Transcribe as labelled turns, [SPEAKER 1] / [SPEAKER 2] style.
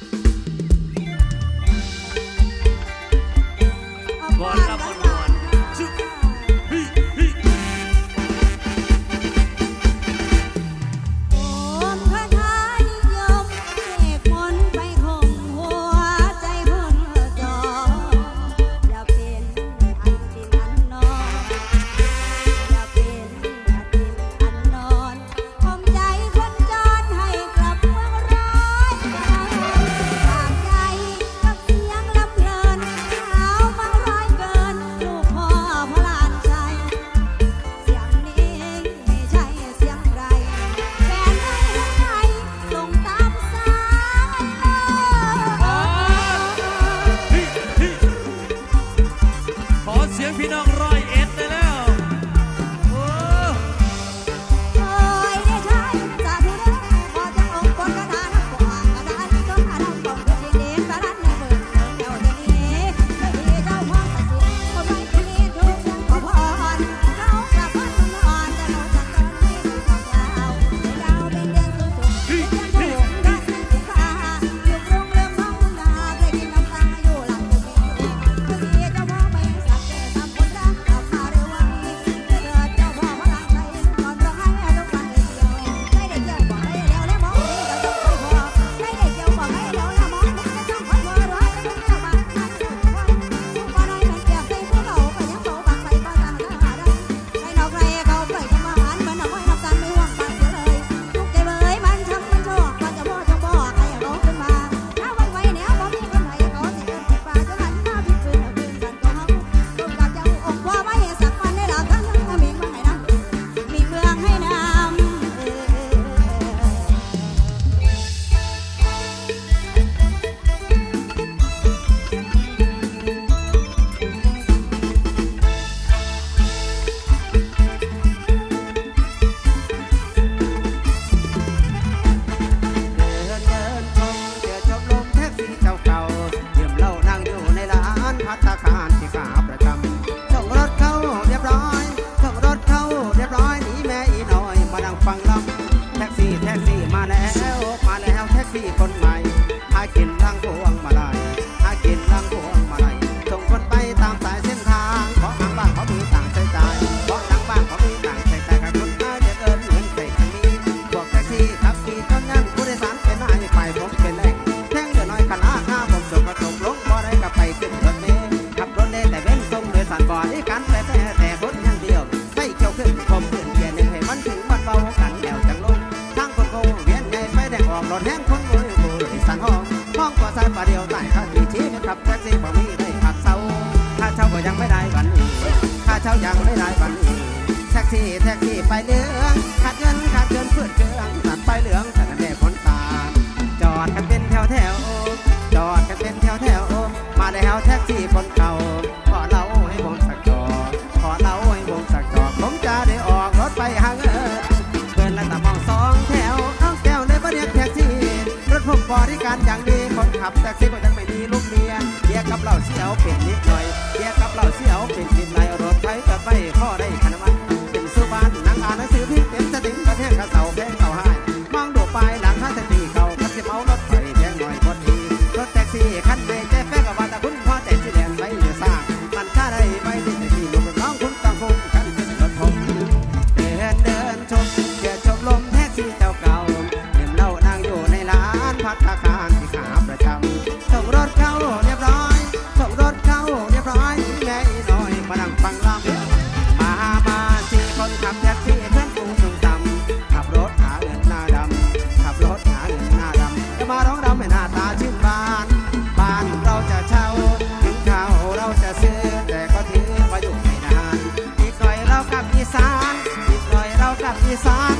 [SPEAKER 1] Thank you feet. อ
[SPEAKER 2] งรถแห้งคนณบุรีบุรีสันห้องมองกว่าสายปลาเดียวใต้
[SPEAKER 3] ข้างมีชีวิตขับแท็กซี่บ่มีได้ขับเสาค่าเช่าก็ยังไม่ได้วันนี้ค่าเช่ายังไม่ได้วันนี้แท็กซี่แท็กซี่ไปเหลืองขาดเงินขาดเงินเพื่อนเกลืองตัดไปเหลืองแต่กันแน่คนตา จอดกันเป็นแถวแถวจอดกันเป็นแถวแถวมาแล้วแท็กซี่คนเก่า บริการอย่างดีคนขับแท็กซี่ก็ยังไม่มีลูกเมียเดียกับเราเสียวเป็นนิดหน่อยเดียกับเราเสีย
[SPEAKER 2] วเป็นนิดหน่อย
[SPEAKER 1] fine.